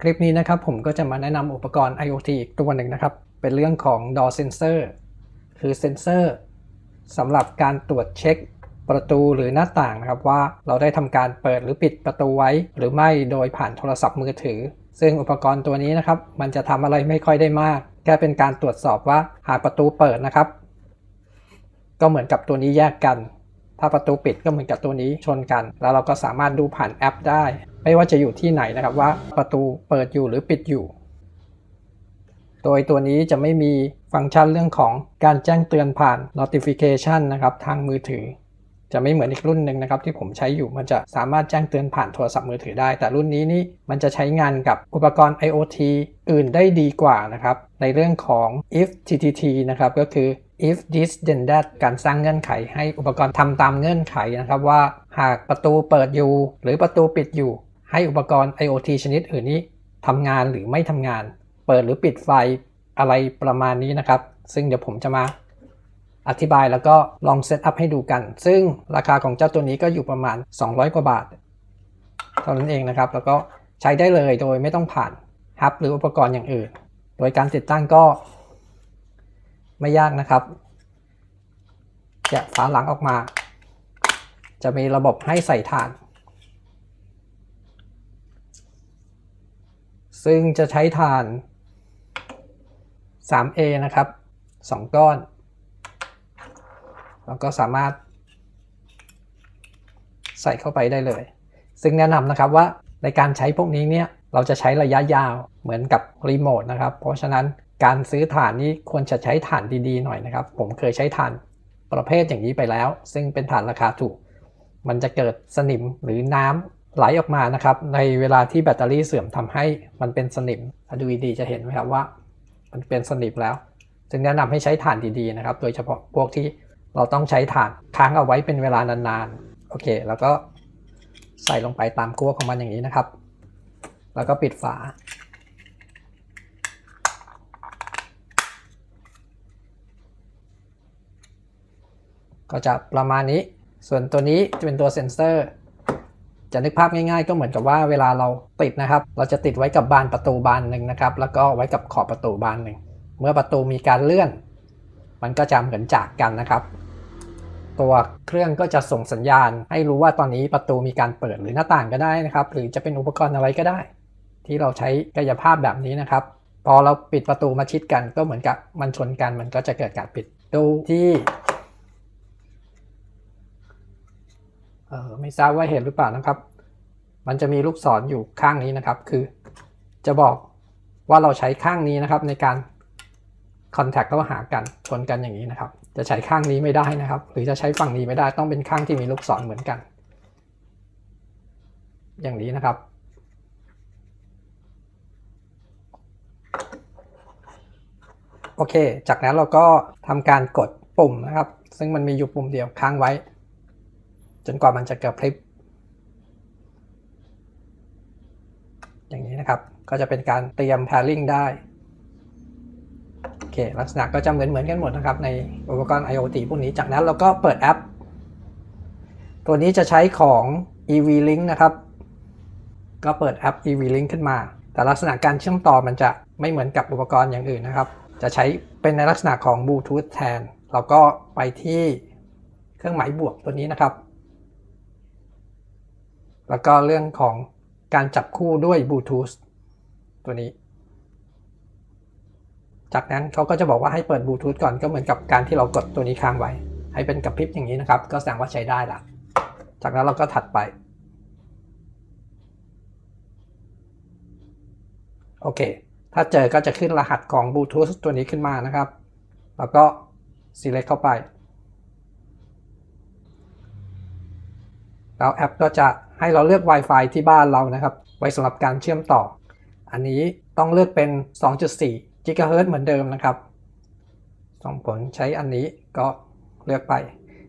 คลิปนี้นะครับผมก็จะมาแนะนำอุปกรณ์ IoT อีกตัวหนึ่งนะครับ เป็นเรื่องของ Door Sensor คือเซนเซอร์สำหรับการตรวจเช็คประตูหรือหน้าต่างนะครับว่าเราได้ทำการเปิดหรือปิดประตูไว้ หรือไม่โดยผ่านโทรศัพท์มือถือ ซึ่งอุปกรณ์ตัวนี้นะครับมันจะทำอะไรไม่ค่อยได้มาก แค่เป็นการตรวจสอบว่าหากประตูเปิดนะครับ ก็เหมือนกับตัวนี้แยกกัน ถ้าประตูปิดก็เหมือนกับตัวนี้ชนกัน แล้วเราก็สามารถดูผ่านแอปได้ ไม่ว่าจะอยู่ที่ไหนนะครับว่าประตูเปิดอยู่หรือปิดอยู่ โดยตัวนี้จะไม่มีฟังก์ชันเรื่องของการแจ้งเตือนผ่าน notification นะครับทางมือถือ จะไม่เหมือนอีกรุ่นหนึ่งนะครับที่ผมใช้อยู่มันจะสามารถแจ้งเตือนผ่านโทรศัพท์มือถือได้ แต่รุ่นนี้นี่มันจะใช้งานกับอุปกรณ์ IoT อื่นได้ดีกว่านะครับในเรื่องของ if TTT นะครับก็คือ if this then that การสร้างเงื่อนไขให้อุปกรณ์ทำตามเงื่อนไขนะครับว่าหากประตูเปิดอยู่ หรือประตูปิดอยู่ ให้อุปกรณ์ IoT ชนิดอื่นนี้ทำงานหรือไม่ทำงาน เปิดหรือปิดไฟอะไรประมาณนี้นะครับ ซึ่งเดี๋ยวผมจะมา อธิบายแล้วก็ลองเซตอัพให้ดูกัน ซึ่งราคาของเจ้าตัวนี้ก็อยู่ประมาณ 200 กว่าบาท เท่านั้นเองนะครับ แล้วก็ใช้ได้เลยโดยไม่ต้องผ่านฮับหรืออุปกรณ์อย่างอื่น โดยการติดตั้งก็ ไม่ยากนะครับแกะฝาหลังออกมา จะมีระบบให้ใส่ถ่าน ซึ่งจะใช้ถ่าน 3A นะครับ 2 ก้อน แล้วก็สามารถ ใส่เข้าไปได้เลย ซึ่งแนะนำนะครับว่าในการใช้พวกนี้เนี่ยเราจะใช้ระยะยาวเหมือนกับรีโมทนะครับ เพราะฉะนั้นการซื้อถ่านนี้ควรจะใช้ถ่านดีๆหน่อยนะครับ ผมเคยใช้ถ่านประเภทอย่างนี้ไปแล้ว ซึ่งเป็นถ่านราคาถูก มันจะเกิดสนิมหรือน้ำไหลออกมานะครับ ในเวลาที่แบตเตอรี่เสื่อมทำให้มันเป็นสนิมดูดีจะเห็นไหมครับว่า มันเป็นสนิมแล้ว จึงแนะนำให้ใช้ถ่านดีๆนะครับ โดยเฉพาะพวกที่ เราต้องใช้ถ่านค้างเอาไว้เป็นเวลานานๆ โอเค แล้วก็ใส่ลงไปตามกั้วของมันอย่างนี้นะครับ แล้วก็ปิดฝา ก็จะประมาณนี้ ส่วนตัวนี้จะเป็นตัวเซ็นเซอร์ จะนึกภาพง่ายๆ ก็เหมือนกับว่าเวลาเราติดนะครับ เราจะติดไว้กับบานประตูบานหนึ่งนะครับ แล้วก็ไว้กับขอบประตูบานหนึ่ง เมื่อประตูมีการเลื่อน มันก็จะเหมือนจากกันนะครับ ตัวเครื่องก็จะส่งสัญญาณ ให้รู้ว่าตอนนี้ประตูมีการเปิดหรือหน้าต่างก็ได้นะครับ หรือจะเป็นอุปกรณ์อะไรก็ได้ ที่เราใช้กายภาพแบบนี้นะครับ พอเราปิดประตูมาชิดกันก็เหมือนกับมันชนกัน มันก็จะเกิดการปิดดูที่เออไม่ทราบว่าเห็นหรือเปล่านะครับ มันจะมีลูกศรออยู่ข้างนี้นะครับ คือจะบอกว่าเราใช้ข้างนี้นะครับในการ คอนแทคเข้าหากันชนกันอย่างนี้นะครับ จะใช้ข้างนี้ไม่ได้นะครับ หรือจะใช้ฝั่งนี้ไม่ได้ต้องเป็นข้างที่มีลูกศรเหมือนกัน อย่างนี้นะครับ โอเค จากนั้นเราก็ทำการกดปุ่มนะครับ ซึ่งมันมีอยู่ปุ่มเดียวค้างไว้ จนกว่ามันจะกระพริบอย่างนี้นะครับ ก็จะเป็นการเตรียม pairing ได้ เคลักษณะก็จะเหมือนเหมือนกันหมดนะครับในอุปกรณ์ IoT พวกนี้จากนั้นเราก็เปิดแอป ตัวนี้จะใช้ของ EV Link นะครับ ก็เปิดแอป EV Link ขึ้นมา แต่ลักษณะการเชื่อมต่อมันจะไม่เหมือนกับอุปกรณ์อย่างอื่นนะครับ จะใช้เป็นในลักษณะของบลูทูธแทนเราก็ไปที่เครื่องหมายบวกตัวนี้นะครับ แล้วก็เรื่องของการจับคู่ด้วยบลูทูธตัวนี้ จากนั้นเขาก็จะบอกว่าให้เปิดบลูทูธก่อนก็เหมือนกับการที่เรากดตัวนี้ค้างไว้ ให้เป็นกระพริบอย่างนี้นะครับ ก็แสดงว่าใช้ได้ละจากนั้นเราก็ถัดไปโอเค ถ้าเจอก็จะขึ้นรหัสของบลูทูธตัวนี้ขึ้นมานะครับ แล้วก็ select เข้าไป แล้วแอปก็จะให้เราเลือก Wi-Fi ที่บ้านเรานะครับ ไว้สำหรับการเชื่อมต่อ อันนี้ต้องเลือกเป็น 2.4 GHz เหมือนเดิมนะครับ ส่งผลใช้อันนี้ก็เลือกไป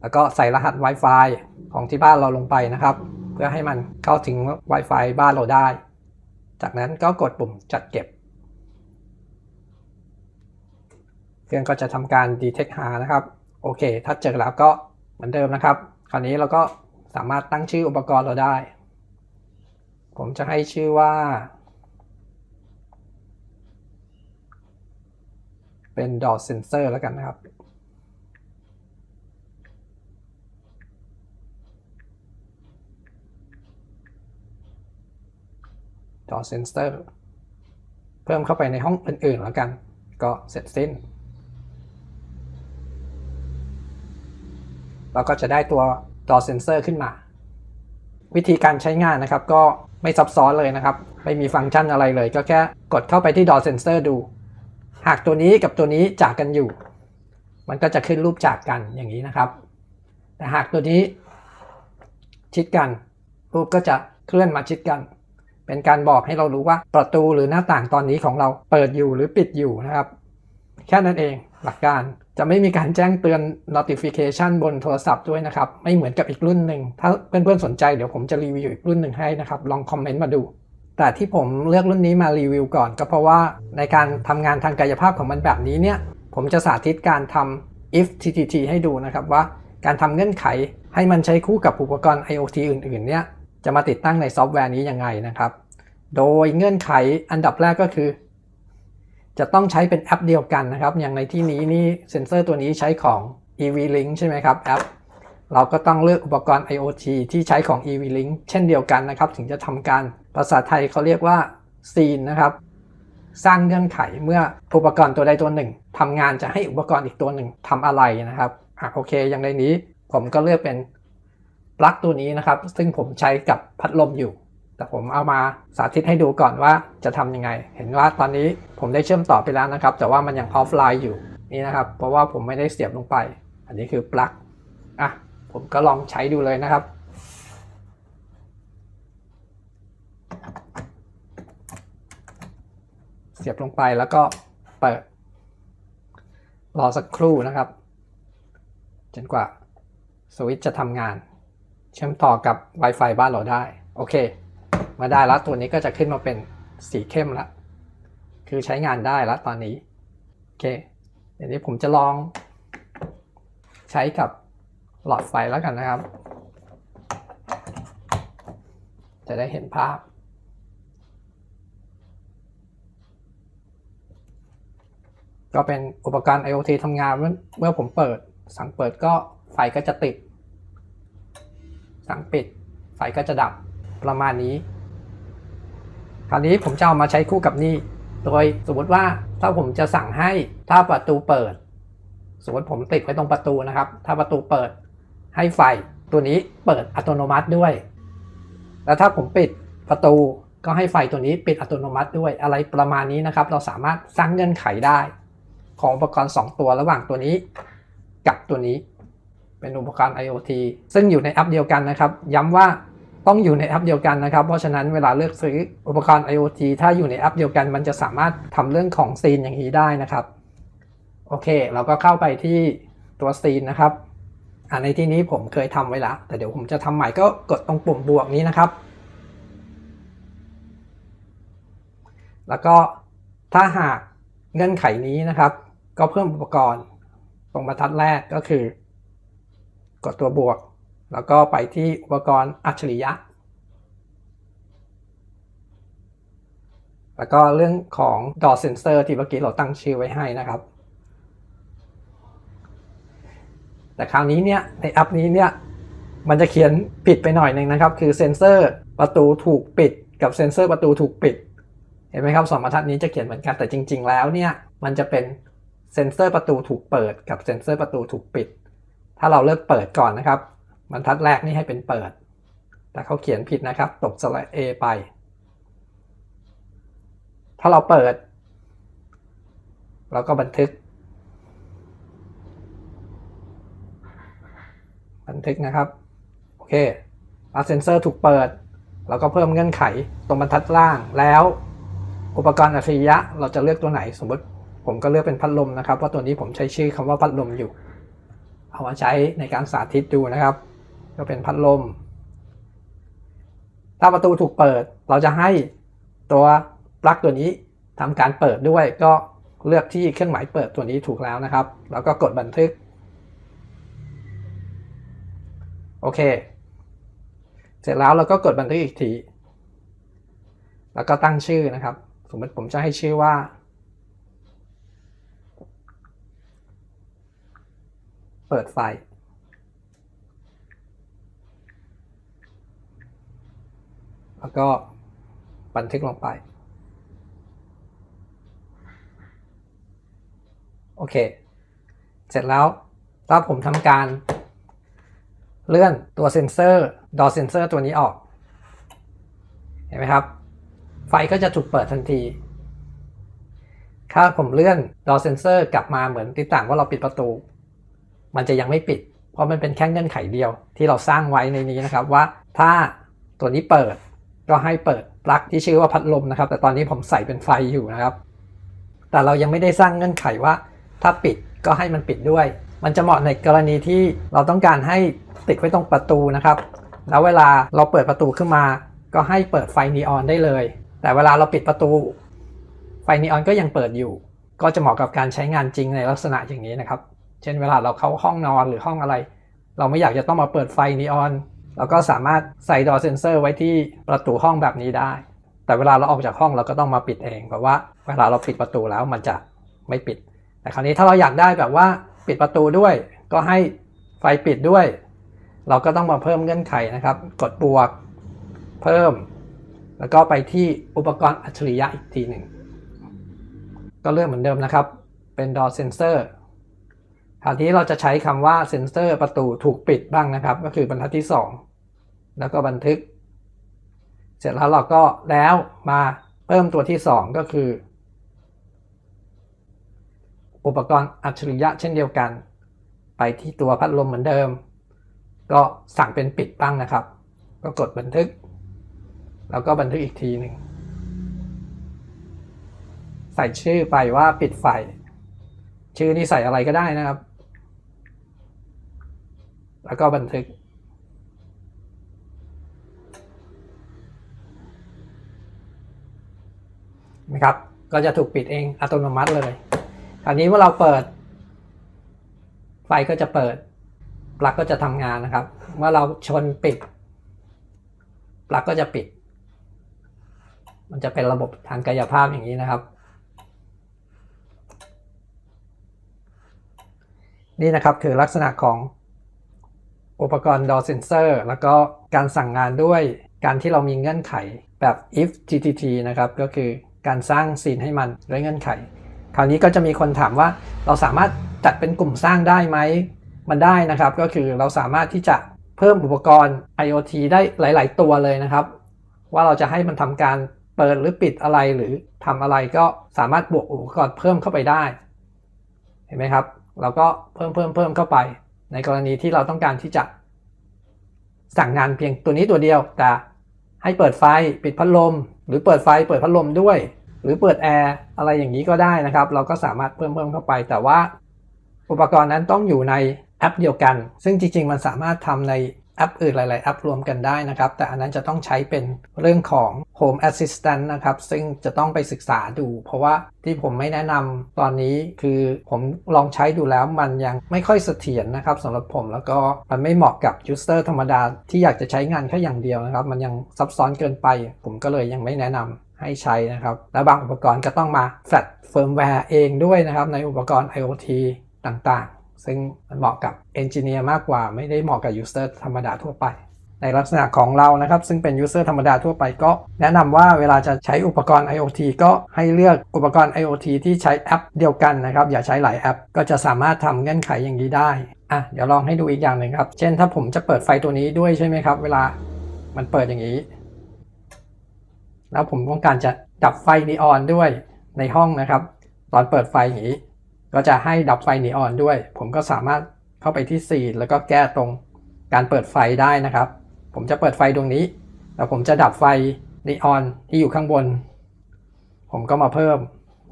แล้วก็ใส่รหัส Wi-Fi ของที่บ้านเราลงไปนะครับ เพื่อให้มันเข้าถึง Wi-Fi บ้านเราได้ จากนั้นก็กดปุ่มจัดเก็บ เครื่องก็จะทำการ detect หานะครับ โอเค ถ้าเจอแล้วก็เหมือนเดิมนะครับ คราวนี้เราก็สามารถตั้งชื่ออุปกรณ์เราได้ ผมจะให้ชื่อว่า เป็น door sensor แล้วกันนะครับ door sensor เพิ่มเข้าไปในห้องอื่นๆแล้วกัน ก็เสร็จสิ้น เราก็จะได้ตัว door sensor ขึ้นมา วิธีการใช้งานนะครับก็ไม่ซับซ้อนเลยนะครับ ไม่มีฟังก์ชันอะไรเลย ก็แค่กดเข้าไปที่ door sensor ดู หากตัวนี้กับตัวนี้จากกันอยู่ มันก็จะขึ้นรูปจากกันอย่างนี้นะครับ แต่หากตัวนี้ชิดกัน รูปก็จะเคลื่อนมาชิดกัน เป็นการบอกให้เรารู้ว่าประตูหรือหน้าต่างตอนนี้ของเราเปิดอยู่หรือปิดอยู่นะครับ แค่นั้นเองหลักการจะไม่มีการแจ้งเตือน notification บนโทรศัพท์ด้วยนะครับ ไม่เหมือนกับอีกรุ่นหนึ่ง ถ้าเพื่อนๆสนใจเดี๋ยวผมจะรีวิวอีกรุ่นหนึ่งให้นะครับ ลองคอมเมนต์มาดู แต่ที่ผมเลือกรุ่นนี้มารีวิวก่อนก็เพราะว่าในการทำงานทางกายภาพของมันแบบนี้เนี่ย ผมจะสาธิตการทำ if ttt ให้ดูนะครับว่าการทำเงื่อนไขให้มันใช้คู่กับอุปกรณ์ IoT อื่นๆ เนี่ยจะมาติดตั้งในซอฟต์แวร์นี้ยังไงนะครับ โดยเงื่อนไขอันดับแรกก็คือ จะต้องใช้เป็นแอปเดียวกันนะครับ อย่างในที่นี้นี่เซ็นเซอร์ตัวนี้ใช้ของ EV-Link ใช่ไหมครับแอป เราก็ต้องเลือกอุปกรณ์ IoT ที่ใช้ของ EV-Link เช่นเดียวกันนะครับ ถึงจะทำการภาษาไทยเขาเรียกว่า Scene นะครับสร้างเงื่อนไขเมื่ออุปกรณ์ตัวใดตัวหนึ่งทำงานจะให้อุปกรณ์อีกตัวหนึ่งทำอะไรนะครับอะโอเค อย่างในนี้ผมก็เลือกเป็นปลั๊กตัวนี้นะครับ ซึ่งผมใช้กับพัดลมอยู่ แต่ผมเอามาสาธิตให้ดูก่อนว่าจะทำยังไง เห็นว่าตอนนี้ผมได้เชื่อมต่อไปแล้วนะครับ แต่ว่ามันยังออฟไลน์อยู่นี่นะครับ เพราะว่าผมไม่ได้เสียบลงไป อันนี้คือปลั๊กอะ ผมก็ลองใช้ดูเลยนะครับ เสียบลงไปแล้วก็เปิด รอสักครู่นะครับ จนกว่าสวิตช์จะทำงาน เชื่อมต่อกับ Wi-Fi บ้านเราได้ โอเค มาได้แล้วตัวนี้ก็จะขึ้นมาเป็นสีเข้มแล้วคือใช้งานได้แล้วตอนนี้ โอเคเดี๋ยวนี้ผมจะลองใช้กับ หลอดไฟแล้วกันนะครับ จะได้เห็นภาพ ก็เป็นอุปกรณ์ IoT ทำงานเมื่อเมื่อผมเปิด สั่งเปิดก็ไฟก็จะติด สั่งปิด ไฟก็จะดับประมาณนี้ คราวนี้ผมจะเอามาใช้คู่กับนี่ โดยสมมติว่าถ้าผมจะสั่งให้ถ้าประตูเปิด สมมติผมติดไว้ตรงประตูนะครับ ถ้าประตูเปิด ให้ไฟตัวนี้เปิดอัตโนมัติด้วย แล้วถ้าผมปิดประตูก็ให้ไฟตัวนี้ปิดอัตโนมัติด้วยอะไรประมาณนี้นะครับ เราสามารถสร้างเงื่อนไขได้ ของอุปกรณ์ 2 ตัวระหว่างตัวนี้กับตัวนี้ เป็นอุปกรณ์ IoT ซึ่งอยู่ในแอปเดียวกันนะครับ ย้ำว่าต้องอยู่ในแอปเดียวกันนะครับ เพราะฉะนั้นเวลาเลือกซื้ออุปกรณ์ IoT ถ้าอยู่ในแอปเดียวกัน มันจะสามารถทำเรื่องของซีนอย่างนี้ได้นะครับ โอเค เราก็เข้าไปที่ตัวซีนนะครับ อ่าในที่นี้ผมเคยทำไว้แล้วแต่เดี๋ยวผมจะทำใหม่ก็กดตรงปุ่มบวกนี้นะครับ แล้วก็ถ้าหากเงื่อนไขนี้นะครับ ก็เพิ่มอุปกรณ์ตรงบรรทัดแรกก็คือ กดตัวบวก แล้วก็ไปที่อุปกรณ์อัจฉริยะ แล้วก็เรื่องของ dot sensor ที่เมื่อกี้เราตั้งชื่อไว้ให้นะครับ แต่คราวนี้เนี่ยในแอปนี้เนี่ยมันจะเขียนผิดไปหน่อยหนึ่งนะครับ คือเซนเซอร์ประตูถูกปิดกับเซนเซอร์ประตูถูกปิด เห็นไหมครับสองบรรทัดนี้จะเขียนเหมือนกันแต่จริง ๆ แล้วเนี่ยมันจะเป็นเซนเซอร์ประตูถูกเปิดกับเซนเซอร์ประตูถูกปิด ถ้าเราเลือกเปิดก่อนนะครับบรรทัดแรกนี่ให้เป็นเปิด แต่เขาเขียนผิดนะครับ ตกสระเอไป ถ้าเราเปิด เราก็บันทึก บันทึกนะครับ โอเคอาเซนเซอร์ถูกเปิดเราก็เพิ่มเงื่อนไขตรงบรรทัดล่างแล้ว อุปกรณ์อัจฉริยะเราจะเลือกตัวไหน สมมติผมก็เลือกเป็นพัดลมนะครับเพราตัวนี้ผมใช้ชื่อคำว่าพัดลมอยู่ เอามาใช้ในการสาธิตดูนะครับ ก็เป็นพัดลม ถ้าประตูถูกเปิด เราจะให้ตัวปลั๊กตัวนี้ทำการเปิดด้วยก็เลือกที่เครื่องหมายเปิดตัวนี้ถูกแล้วนะครับ แล้วก็กดบันทึก โอเค เสร็จแล้วเราก็กดบันทึกอีกที แล้วก็ตั้งชื่อนะครับ สมมติผมจะให้ชื่อว่า เปิดไฟ แล้วก็บันทึกลงไป โอเค เสร็จแล้วถ้าผมทำการ เลื่อนตัวเซนเซอร์ดอเซนเซอร์ตัวนี้ออก เห็นไหมครับ ไฟก็จะถูกเปิดทันที ถ้าผมเลื่อนดอเซนเซอร์กลับมาเหมือนติดต่างว่าเราปิดประตู มันจะยังไม่ปิด เพราะมันเป็นแค่เงื่อนไขเดียว ที่เราสร้างไว้ในนี้นะครับว่าถ้าตัวนี้เปิดก็ให้เปิดปลั๊กที่ชื่อว่าพัดลมนะครับ แต่ตอนนี้ผมใส่เป็นไฟอยู่นะครับ แต่เรายังไม่ได้สร้างเงื่อนไขว่า ถ้าปิดก็ให้มันปิดด้วย มันจะเหมาะในกรณีที่เราต้องการให้ติดไว้ตรงประตูนะครับ แล้วเวลาเราเปิดประตูขึ้นมา ก็ให้เปิดไฟนีออนได้เลย แต่เวลาเราปิดประตู ไฟนีออนก็ยังเปิดอยู่ ก็จะเหมาะกับการใช้งานจริงในลักษณะอย่างนี้นะครับ เช่นเวลาเราเข้าห้องนอนหรือห้องอะไร เราไม่อยากจะต้องมาเปิดไฟนีออนเราก็สามารถใส่ดอเซนเซอร์ไว้ที่ประตูห้องแบบนี้ได้ แต่เวลาเราออกจากห้องเราก็ต้องมาปิดเอง เพราะว่าเวลาเราปิดประตูแล้วมันจะไม่ปิด แต่คราวนี้ถ้าเราอยากได้แบบว่า ปิดประตูด้วย ก็ให้ไฟปิดด้วย เราก็ต้องมาเพิ่มเงื่อนไขนะครับ กดบวก เพิ่ม แล้วก็ไปที่อุปกรณ์อัจฉริยะอีกทีหนึ่ง ก็เลือกเหมือนเดิมนะครับ เป็น door sensor คราวนี้เราจะใช้คำว่าเซนเซอร์ประตูถูกปิดบ้างนะครับ ก็คือบรรทัดที่ 2 แล้วก็บันทึก เสร็จแล้วเราก็แล้วมาเพิ่มตัวที่ 2 ก็คือ อุปกรณ์อัจฉริยะเช่นเดียวกัน ไปที่ตัวพัดลมเหมือนเดิม ก็สั่งเป็นปิดบ้งนะครับ ก็กดบันทึก แล้วก็บันทึกอีกทีหนึ่งใส่ชื่อไปว่าปิดไฟ ชื่อนี่ใส่อะไรก็ได้นะครับ แล้วก็บันทึกนะครับ ก็จะถูกปิดเองอัตโนมัติเลย คราวนี้เมื่อเราเปิด ไฟก็จะเปิด ปลั๊กก็จะทำงานนะครับ เมื่อเราชนปิด ปลั๊กก็จะปิด มันจะเป็นระบบทางกายภาพอย่างนี้นะครับ นี่นะครับคือลักษณะของอุปกรณ์ door sensor แล้วก็การสั่งงานด้วยการที่เรามีเงื่อนไขแบบ if gtt นะครับ ก็คือการสร้างซีนให้มันด้วยเงื่อนไข คราวนี้ก็จะมีคนถามว่าเราสามารถจัดเป็นกลุ่มสร้างได้ไหม มันได้นะครับ ก็คือเราสามารถที่จะเพิ่มอุปกรณ์ IoT ได้หลาย ๆ ตัวเลยนะครับ ว่าเราจะให้มันทำการเปิดหรือปิดอะไรหรือทำอะไรก็สามารถบวกอุปกรณ์เพิ่มเข้าไปได้ เห็นไหมครับ เราก็เพิ่มเพิ่มเพิ่มเข้าไป ในกรณีที่เราต้องการที่จะสั่งงานเพียงตัวนี้ตัวเดียว แต่ให้เปิดไฟปิดพัดลม หรือเปิดไฟเปิดพัดลมด้วย หรือเปิดแอร์อะไรอย่างนี้ก็ได้นะครับ เราก็สามารถเพิ่มเพิ่มเข้าไป แต่ว่าอุปกรณ์นั้นต้องอยู่ในแอปเดียวกัน ซึ่งจริง ๆ มันสามารถทำในแอปอื่นหลาย ๆ แอปรวมกันได้นะครับ แต่อันนั้นจะต้องใช้เป็นเรื่องของ Home Assistant นะครับ ซึ่งจะต้องไปศึกษาดู เพราะว่าที่ผมไม่แนะนำตอนนี้คือผมลองใช้ดูแล้วมันยังไม่ค่อยเสถียรนะครับสำหรับผมแล้วก็มันไม่เหมาะกับ user ธรรมดาที่อยากจะใช้งานแค่อย่างเดียวนะครับ มันยังซับซ้อนเกินไป ผมก็เลยยังไม่แนะนำ ให้ใช้นะครับ และบางอุปกรณ์ก็ต้องมาแฟลตเฟิร์มแวร์เองด้วยนะครับ ในอุปกรณ์ IoT ต่างๆ ซึ่งมันเหมาะกับเอนจิเนียร์มากกว่าไม่ได้เหมาะกับยูเซอร์ธรรมดาทั่วไป ในลักษณะของเรานะครับ ซึ่งเป็นยูเซอร์ธรรมดาทั่วไปก็ แนะนำว่าเวลาจะใช้อุปกรณ์ IoT ก็ให้เลือกอุปกรณ์ IoT ที่ใช้แอปเดียวกันนะครับ อย่าใช้หลายแอป ก็จะสามารถทำเงื่อนไขอย่างนี้ได้อะเดี๋ยวลองให้ดูอีกอย่างหนึ่งครับ เช่นถ้าผมจะเปิดไฟตัวนี้ด้วยใช่ไหมครับ เวลามันเปิดอย่างนี้ แล้วผมต้องการจะดับไฟนีออนด้วยในห้องนะครับ ตอนเปิดไฟอย่างนี้ ก็จะให้ดับไฟนีออนด้วย ผมก็สามารถเข้าไปที่ซีนแล้วก็แก้ตรงการเปิดไฟได้นะครับ ผมจะเปิดไฟดวงนี้ แล้วผมจะดับไฟนีออนที่อยู่ข้างบน ผมก็มาเพิ่ม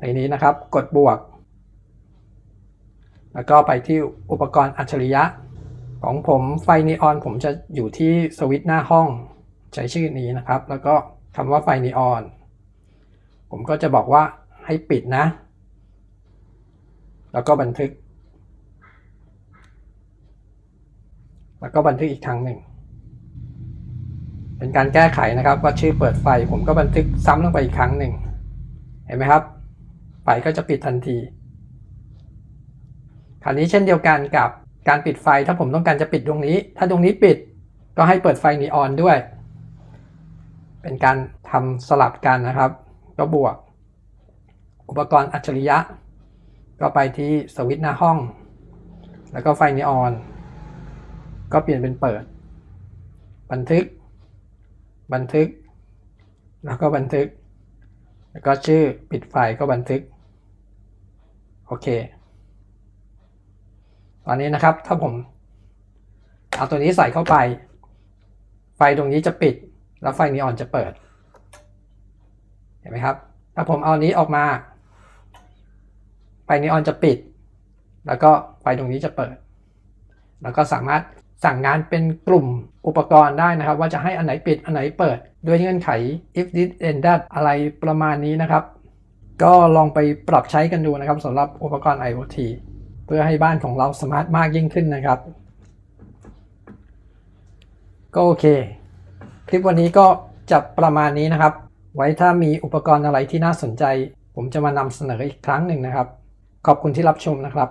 ในนี้นะครับ กดบวก แล้วก็ไปที่อุปกรณ์อัจฉริยะ ของผมไฟนีออนผมจะอยู่ที่สวิตช์หน้าห้อง ใช้ชื่อนี้นะครับ แล้วก็ คำว่าไฟนีออน ผมก็จะบอกว่าให้ปิดนะ แล้วก็บันทึก แล้วก็บันทึกอีกครั้งหนึ่ง เป็นการแก้ไขนะครับว่าชื่อเปิดไฟ ผมก็บันทึกซ้ำลงไปอีกครั้งหนึ่ง เห็นไหมครับ ไฟก็จะปิดทันที คราวนี้เช่นเดียวกันกับการปิดไฟ ถ้าผมต้องการจะปิดดวงนี้ ถ้าดวงนี้ปิด ก็ให้เปิดไฟนีออนด้วย เป็นการทำสลับกันนะครับ ก็บวก อุปกรณ์อัจฉริยะ ก็ไปที่สวิตช์หน้าห้อง แล้วก็ไฟนีออน ก็เปลี่ยนเป็นเปิด บันทึก บันทึก แล้วก็บันทึก แล้วก็ชื่อปิดไฟก็บันทึก โอเค ตอนนี้นะครับถ้าผมเอาตัวนี้ใส่เข้าไป ไฟตรงนี้จะปิด แล้วไฟนีออนจะเปิด เห็นไหมครับ ถ้าผมเอานี้ออกมา ไฟนีออนจะปิด แล้วก็ไฟตรงนี้จะเปิด แล้วก็สามารถสั่งงานเป็นกลุ่มอุปกรณ์ได้นะครับ ว่าจะให้อันไหนปิดอันไหนเปิด ด้วยเงื่อนไข if this and that อะไรประมาณนี้นะครับ ก็ลองไปปรับใช้กันดูนะครับสำหรับอุปกรณ์ IoT เพื่อให้บ้านของเราสมาร์ทมากยิ่งขึ้นนะครับ ก็โอเค คลิปวันนี้ก็จะประมาณนี้นะครับ ไว้ถ้ามีอุปกรณ์อะไรที่น่าสนใจ ผมจะมานำเสนออีกครั้งหนึ่งนะครับ ขอบคุณที่รับชมนะครับ